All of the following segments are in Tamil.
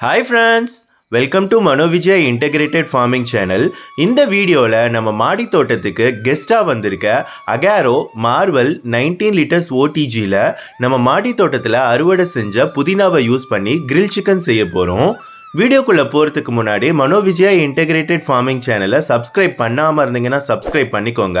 Hi friends welcome to Manovijaya integrated farming channel இந்த வீடியோவில் நம்ம மாடி தோட்டத்துக்கு கெஸ்ட்டாக வந்திருக்க அகாரோ மார்வல் நைன்டீன் லிட்டர்ஸ் ஓடிஜியில் நம்ம மாடி தோட்டத்தில் அறுவடை செஞ்ச புதினாவை யூஸ் பண்ணி கிரில் சிக்கன் செய்ய போகிறோம் வீடியோக்குள்ளே போகிறதுக்கு முன்னாடி மனோவிஜயா இன்டெகிரேட்டட் ஃபார்மிங் சேனலை சப்ஸ்கிரைப் பண்ணாமல் இருந்தீங்கன்னா சப்ஸ்கிரைப் பண்ணிக்கோங்க.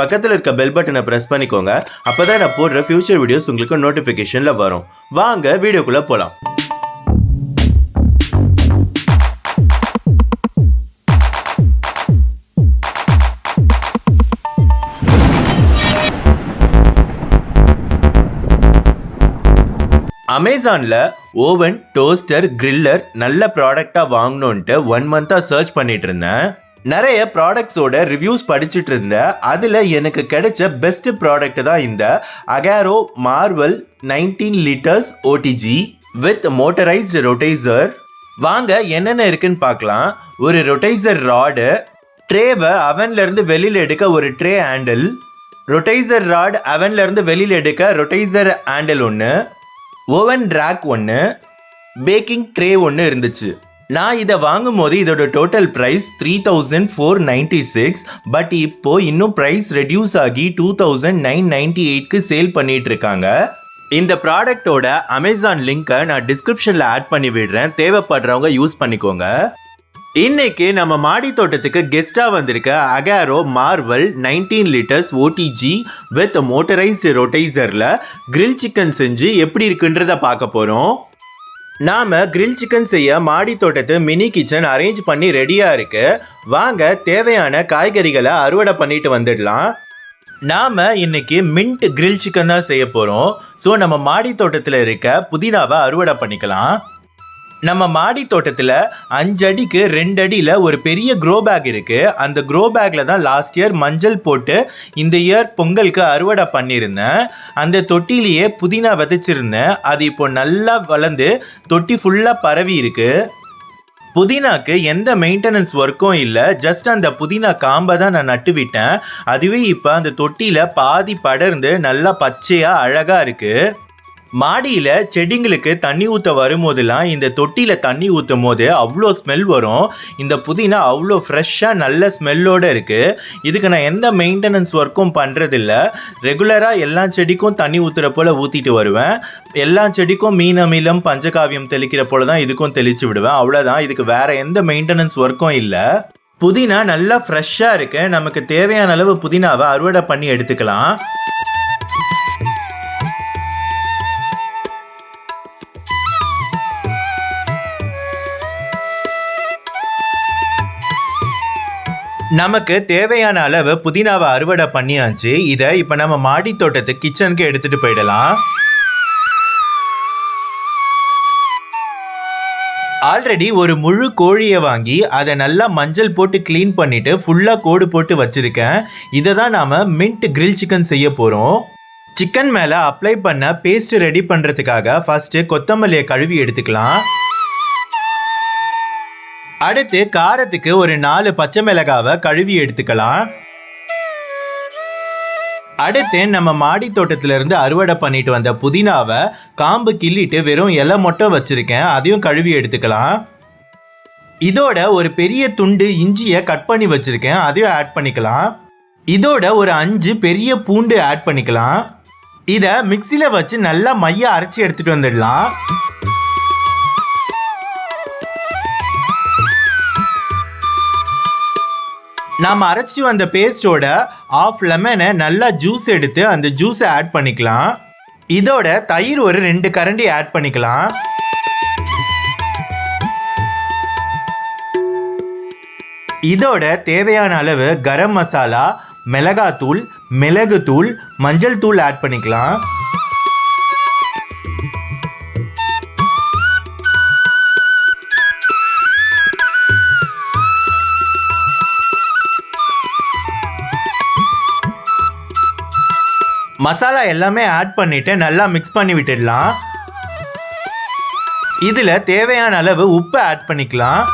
பக்கத்தில் இருக்க பெல் பட்டனை ப்ரெஸ் பண்ணிக்கோங்க. அப்போ தான் நான் போடுற ஃபியூச்சர் வீடியோஸ் உங்களுக்கு நோட்டிஃபிகேஷனில் வரும். வாங்க வீடியோக்குள்ளே போகலாம் அமேசானில் ஓவன் டோஸ்டர் கிரில்லர் நல்ல ப்ராடக்டாக வாங்கணுன்ட்டு ஒன் மந்த்தாக சர்ச் பண்ணிட்டு இருந்தேன் நிறைய ப்ராடக்ட்ஸோட ரிவ்யூஸ் படிச்சுட்டு இருந்தேன் அதில் எனக்கு கிடைச்ச பெஸ்ட் ப்ராடக்ட் தான் இந்த. Agaro Marvel nineteen litres OTG with motorised rotisserie வாங்க என்னென்ன இருக்குன்னு பார்க்கலாம். ஒரு ரொட்டைசர் ராடு ட்ரேவை அவன்லேருந்து வெளியில் எடுக்க ஒரு ட்ரே ஹேண்டில் ரொட்டைசர் ராட் அவன்லேருந்து வெளியில் எடுக்க ரொட்டைசர் ஹேண்டில் ஒன்று ஓவன் ரேக் ஒன்று பேக்கிங் ட்ரே ஒன்று இருந்துச்சு. நான் இதை வாங்கும் போது இதோட total price three thousand four ninety six but இப்போ இன்னும் ப்ரைஸ் ரெடியூஸ் ஆகி டூ தௌசண்ட் நைன் நைன்டி எயிட்க்கு சேல் பண்ணிட்டு இருக்காங்க. இந்த ப்ராடக்ட்டோட அமேசான் லிங்க்கை நான் டிஸ்கிரிப்ஷனில் ஆட் பண்ணி விடுறேன். தேவைப்படுறவங்க யூஸ் பண்ணிக்கோங்க. இன்னைக்கு நம்ம மாடி தோட்டத்துக்கு கெஸ்டா வந்திருக்க Agaro Marvel nineteen litres OTG with motorised ரொட்டைசர்ல grill chicken செஞ்சு எப்படி இருக்குன்றத பார்க்க போறோம். நாம கிரில் சிக்கன் செய்ய மாடி தோட்டத்து மினி கிச்சன் அரேஞ்ச் பண்ணி ரெடியா இருக்கு. வாங்க தேவையான காய்கறிகளை அறுவடை பண்ணிட்டு வந்துடலாம். நாம இன்னைக்கு மின்ட் கிரில் சிக்கன் தான் செய்ய போறோம். ஸோ நம்ம மாடி தோட்டத்தில் இருக்க புதினாவை அறுவடை பண்ணிக்கலாம். நம்ம மாடி தோட்டத்தில் அஞ்சடிக்கு ரெண்டு அடியில் ஒரு பெரிய க்ரோ பேக் இருக்குது அந்த க்ரோ பேக்கில் தான் லாஸ்ட் இயர் மஞ்சள் போட்டு இந்த இயர் பொங்கலுக்கு அறுவடை பண்ணியிருந்தேன். அந்த தொட்டிலேயே புதினா விதைச்சிருந்தேன். அது இப்போ நல்லா வளர்ந்து தொட்டி ஃபுல்லாக பரவி இருக்கு. புதினாக்கு எந்த மெயின்டெனன்ஸ் ஒர்க்கும் இல்லை. ஜஸ்ட் அந்த புதினா காம்பை தான் நான் நட்டு விட்டேன். அதுவே இப்போ அந்த தொட்டியில் பாதி படர்ந்து நல்லா பச்சையாக அழகாக இருக்குது மாடியில் செடிங்களுக்கு தண்ணி ஊற்ற வரும்போதெல்லாம் இந்த தொட்டியில் தண்ணி ஊற்றும் போது அவ்வளோ ஸ்மெல் வரும். இந்த புதினா அவ்வளோ ஃப்ரெஷ்ஷாக நல்ல ஸ்மெல்லோடு இருக்குது இதுக்கு நான் எந்த மெயின்டெனன்ஸ் ஒர்க்கும் பண்ணுறதில்ல ரெகுலராக எல்லா செடிக்கும் தண்ணி ஊற்றுற போல் ஊற்றிட்டு வருவேன். எல்லா செடிக்கும் மீன் அமிலம் பஞ்சகாவியம் தெளிக்கிற போல தான் இதுக்கும் தெளித்து விடுவேன். அவ்வளோதான் இதுக்கு வேறு எந்த மெயின்டெனன்ஸ் ஒர்க்கும் இல்லை. புதினா நல்லா ஃப்ரெஷ்ஷாக இருக்குது நமக்கு தேவையான அளவு புதினாவை அறுவடை பண்ணி எடுத்துக்கலாம். நமக்கு தேவையான அளவு புதினாவை அறுவடை பண்ணியாச்சு. இதை இப்போ நம்ம மாடி தோட்டத்துக்கு கிச்சனுக்கு எடுத்துட்டு போயிடலாம். ஆல்ரெடி ஒரு முழு கோழியை வாங்கி அதை நல்லா மஞ்சள் போட்டு க்ளீன் பண்ணிவிட்டு ஃபுல்லாக கோடு போட்டு வச்சுருக்கேன். இதை தான் நாம் மின்ட் கிரில் சிக்கன் செய்ய போகிறோம் சிக்கன் மேலே அப்ளை பண்ண பேஸ்ட் ரெடி பண்ணுறதுக்காக ஃபஸ்ட்டு கொத்தமல்லியை கழுவி எடுத்துக்கலாம். அடுத்து காரத்துக்கு ஒரு நாலு பச்சை மிளகாவை கழுவி எடுத்துக்கலாம். அடுத்து நம்ம மாடி தோட்டத்துல இருந்து அறுவடை பண்ணிட்டு வந்த புதினாவை காம்பு கிள்ளிட்டு வெறும் இலை மட்டும் வச்சிருக்கேன். அதையும் கழுவி எடுத்துக்கலாம். இதோட ஒரு பெரிய துண்டு இஞ்சியை கட் பண்ணி வச்சிருக்கேன். அதையும் ஆட் பண்ணிக்கலாம். இதோட ஒரு அஞ்சு பெரிய பூண்டு ஆட் பண்ணிக்கலாம். இதை மிக்சியில் வச்சு நல்லா மைய அரைச்சி எடுத்துட்டு வந்துடலாம். நாம் அரைச்சி வந்த பேஸ்டோட ஆஃப் லெமனை நல்லா ஜூஸ் எடுத்து அந்த ஜூஸை ஆட் பண்ணிக்கலாம். இதோட தயிர் ஒரு ரெண்டு கரண்டி ஆட் பண்ணிக்கலாம். இதோட தேவையான அளவு கரம் மசாலா மிளகாத்தூள் மிளகுத்தூள் மஞ்சள் தூள் ஆட் பண்ணிக்கலாம். மசாலா எல்லாமே ஆட் பண்ணிட்டு நல்லா மிக்ஸ் பண்ணி விட்டுடலாம். இதில் தேவையான அளவு உப்பு ஆட் பண்ணிக்கலாம்.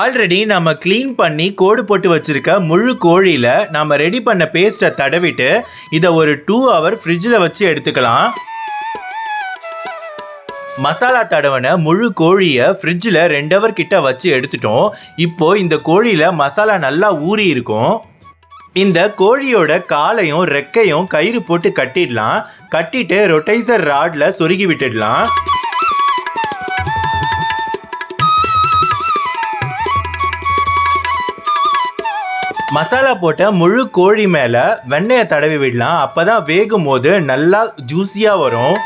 ஆல்ரெடி நம்ம க்ளீன் பண்ணி கோடு போட்டு வச்சிருக்க முழு கோழியில் நம்ம ரெடி பண்ண பேஸ்ட்டை தடவிட்டு இதை ஒரு டூ ஹவர் ஃப்ரிட்ஜில் வச்சு எடுத்துக்கலாம். மசாலா தடவன முழு கோழியை ஃப்ரிட்ஜில் ரெண்டு ஹவர் கிட்ட வச்சு எடுத்துட்டோம். இப்போ இந்த கோழியில் மசாலா நல்லா ஊறி இருக்கும். இந்த கோழியோட காலையும் ரெக்கையும் கயிறு போட்டு கட்டிடலாம். கட்டிட்டு ரொட்டைசர் ராட்ல சொருகி விட்டுடலாம். மசாலா போட்ட முழு கோழி மேல வெண்ணெயை தடவி விடலாம். அப்பதான் வேகும் போது நல்லா ஜூஸியா வரும்.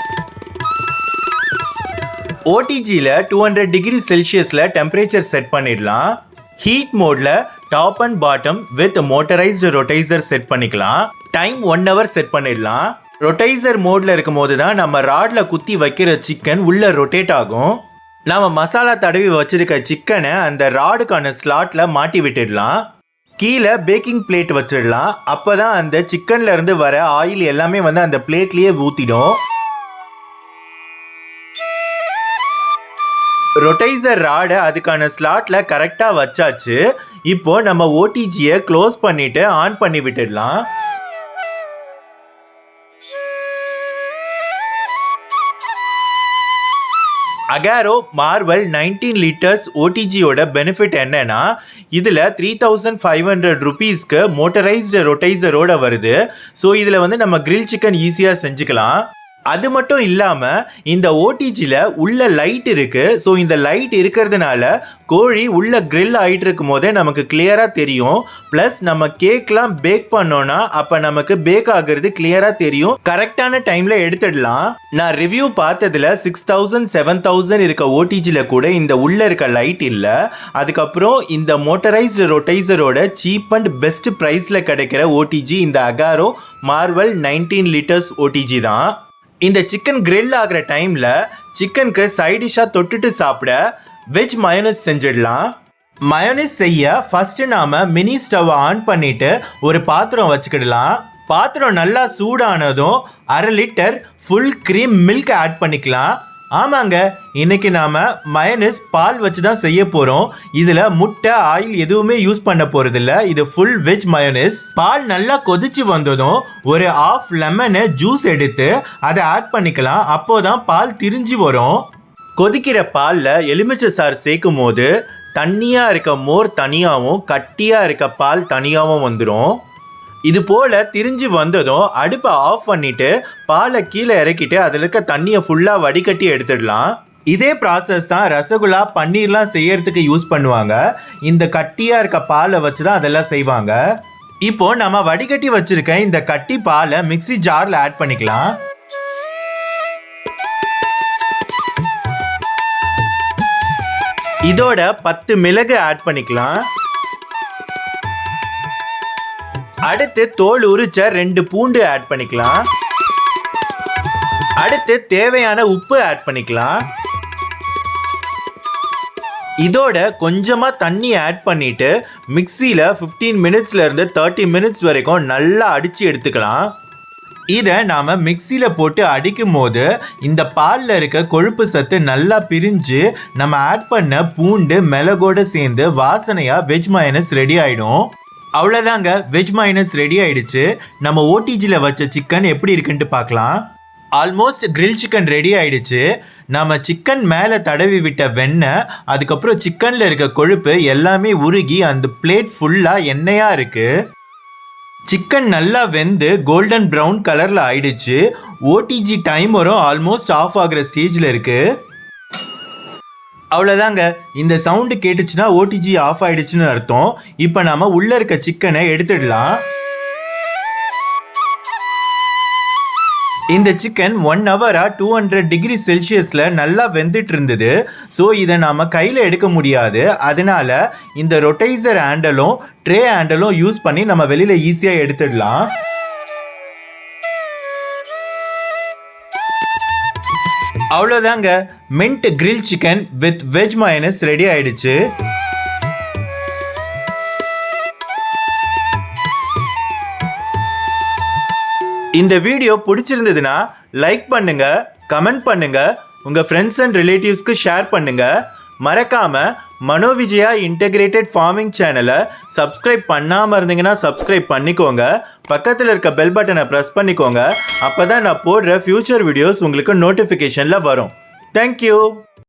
ஓடிஜியில் டூ ஹண்ட்ரட் டிகிரி செல்சியஸில் டெம்பரேச்சர் செட் பண்ணிடலாம். ஹீட் மோடில் top and bottom with motorised rotisserie set பண்ணிக்கலாம். டைம் ஒன் ஹவர் செட் பண்ணிடலாம். ரொட்டைசர் மோடில் இருக்கும் போது தான் நம்ம ராட்ல குத்தி வைக்கிற சிக்கன் உள்ள ரொட்டேட் ஆகும். நாம மசாலா தடவி வச்சிருக்க சிக்கனை அந்த ராடுக்கான ஸ்லாட்ல மாட்டி விட்டுடலாம். கீழே பேக்கிங் பிளேட் வச்சிடலாம். அப்பதான் அந்த சிக்கன்ல இருந்து வர ஆயில் எல்லாமே வந்து அந்த பிளேட்லயே ஊத்திடும். ரொட்டைசர் ராடை அதுக்கான ஸ்லாட்டில் கரெக்டாக வச்சாச்சு. இப்போ நம்ம ஓடிஜியை க்ளோஸ் பண்ணிட்டு ஆன் பண்ணி விட்டுடலாம். அகாரோ மார்வல் நைன்டீன் லிட்டர்ஸ் ஓடிஜியோட பெனிஃபிட் என்னன்னா இதில் த்ரீ தௌசண்ட் ஃபைவ் ஹண்ட்ரட் ருபீஸ்க்கு மோட்டரைஸ்டு ரொட்டைசரோட வருது. ஸோ இதில் வந்து நம்ம கிரில் சிக்கன் ஈஸியாக செஞ்சுக்கலாம். அது மட்டும் இல்லாமல் இந்த ஓடிஜியில் உள்ள லைட் இருக்குது ஸோ இந்த லைட் இருக்கிறதுனால கோழி உள்ள grill ஆகிட்டு இருக்கும் போதே நமக்கு கிளியராக தெரியும். ப்ளஸ் நம்ம கேக்லாம் பேக் பண்ணோன்னா அப்போ நமக்கு பேக் ஆகிறது கிளியராக தெரியும். கரெக்டான டைமில் எடுத்துடலாம். நான் ரிவ்யூ பார்த்ததில் சிக்ஸ் தௌசண்ட் செவன் தௌசண்ட் இருக்க ஓடிஜியில் கூட இந்த உள்ளே இருக்க லைட் இல்லை. அதுக்கப்புறம் இந்த மோட்டரைஸ்டு ரொட்டைசரோட சீப் அண்ட் பெஸ்ட் ப்ரைஸில் கிடைக்கிற ஓடிஜி இந்த Agaro Marvel nineteen litres OTG தான். இந்த சிக்கன் கிரில் ஆகிற டைமில் சிக்கனுக்கு சைடிஷாக தொட்டுட்டு சாப்பிட வெஜ் மயோனிஸ் செஞ்சிடலாம். மயோனிஸ் செய்ய ஃபஸ்ட்டு நாம் மினி ஸ்டவ் ஆன் பண்ணிவிட்டு ஒரு பாத்திரம் வச்சுக்கிடலாம். பாத்திரம் நல்லா சூடானதும் அரை litre full cream milk add பண்ணிக்கலாம். ஆமாங்க இன்னைக்கு நாம மயனஸ் பால் வச்சு தான் செய்ய போறோம். இதுல முட்டை ஆயில் எதுவுமே யூஸ் பண்ண போகிறதில்ல இது ஃபுல் வெஜ் மயனஸ் பால் நல்லா கொதிச்சு வந்ததும் ஒரு ஆஃப் லெமனை ஜூஸ் எடுத்து அதை ஆட் பண்ணிக்கலாம். அப்போதான் பால் திரிஞ்சு வரும். கொதிக்கிற பாலில் எலுமிச்சை சாறு சேர்க்கும் போது தண்ணியாக இருக்க மோர் தனியாகவும் கட்டியாக இருக்க பால் தனியாகவும் வந்துடும் இது போல திரிஞ்சு வந்ததும் அடுப்பை ஆஃப் பண்ணிட்டு பாலை கீழே இறக்கிட்டு அதில் இருக்க தண்ணியை ஃபுல்லாக வடிகட்டி எடுத்துடலாம். இதே ப்ராசஸ் தான் ரசகுல்லா பன்னீர்லாம் செய்யறதுக்கு யூஸ் பண்ணுவாங்க. இந்த கட்டியாக இருக்க பாலை வச்சு தான் அதெல்லாம் செய்வாங்க. இப்போ நம்ம வடிகட்டி வச்சிருக்க இந்த கட்டி பாலை மிக்ஸி ஜாரில் ஆட் பண்ணிக்கலாம். இதோட பத்து மிளகு ஆட் பண்ணிக்கலாம். அடுத்து தோல் உரிச்ச ரெண்டு பூண்டு ஆட் பண்ணிக்கலாம். அடுத்து தேவையான உப்பு ஆட் பண்ணிக்கலாம். இதோட கொஞ்சமாக தண்ணி ஆட் பண்ணிட்டு மிக்சியில் ஃபிஃப்டீன் மினிட்ஸ்லேருந்து தேர்ட்டி மினிட்ஸ் வரைக்கும் நல்லா அடித்து எடுத்துக்கலாம். இதை நாம் மிக்சியில் போட்டு அடிக்கும் போது இந்த பாலில் இருக்க கொழுப்பு சத்து நல்லா பிரிஞ்சு நம்ம ஆட் பண்ண பூண்டு மிளகோடு சேர்ந்து வாசனையாக வெஜ் மயனஸ் ரெடி ஆகிடும் அவ்வளோதாங்க வெஜ் மைனஸ் ரெடி ஆயிடுச்சு. நம்ம ஓடிஜியில் வச்ச சிக்கன் எப்படி இருக்குன்ட்டு பார்க்கலாம். ஆல்மோஸ்ட் கிரில் சிக்கன் ரெடி ஆயிடுச்சு. நம்ம சிக்கன் மேலே தடவி விட்ட வெண்ணெய் அதுக்கப்புறம் சிக்கனில் இருக்க கொழுப்பு எல்லாமே உருகி அந்த பிளேட் ஃபுல்லாக எண்ணெயாக இருக்குது சிக்கன் நல்லா வெந்து கோல்டன் ப்ரௌன் கலரில் ஆயிடுச்சு. ஓடிஜி டைமரும் ஆல்மோஸ்ட் ஆஃப் ஆகிற ஸ்டேஜில் இருக்குது அவ்வளோதாங்க இந்த சவுண்டு கேட்டுச்சுன்னா ஓடிஜி ஆஃப் ஆயிடுச்சுன்னு அர்த்தம். இப்போ நாம உள்ள இருக்க சிக்கனை எடுத்துடலாம். இந்த சிக்கன் ஒன் ஹவராக டூ ஹண்ட்ரட் டிகிரி செல்சியஸில் நல்லா வெந்துட்டு இருந்தது. ஸோ இதை நாம் கையில் எடுக்க முடியாது. அதனால இந்த ரொட்டைசர் ஹேண்டலும் ட்ரே ஹேண்டலும் யூஸ் பண்ணி நம்ம வெளியில் ஈஸியாக எடுத்துடலாம். அவ்வளோதாங்க mint grill chicken with veg mayonnaise ready ஆயிடுச்சு. இந்த வீடியோ பிடிச்சிருந்ததுன்னா லைக் பண்ணுங்க கமெண்ட் பண்ணுங்க உங்க ஃப்ரெண்ட்ஸ் அண்ட் ரிலேட்டிவ்ஸ்க்கு ஷேர் பண்ணுங்க. மறக்காமல் மனோவிஜயா இன்டெகிரேட்டட் ஃபார்மிங் சேனலை சப்ஸ்கிரைப் பண்ணாமல் இருந்தீங்கன்னா சப்ஸ்கிரைப் பண்ணிக்கோங்க. பக்கத்தில் இருக்க பெல் பட்டனை ப்ரெஸ் பண்ணிக்கோங்க. அப்போ தான் நான் போடுற ஃபியூச்சர் வீடியோஸ் உங்களுக்கு நோட்டிஃபிகேஷனில் வரும். தேங்க்யூ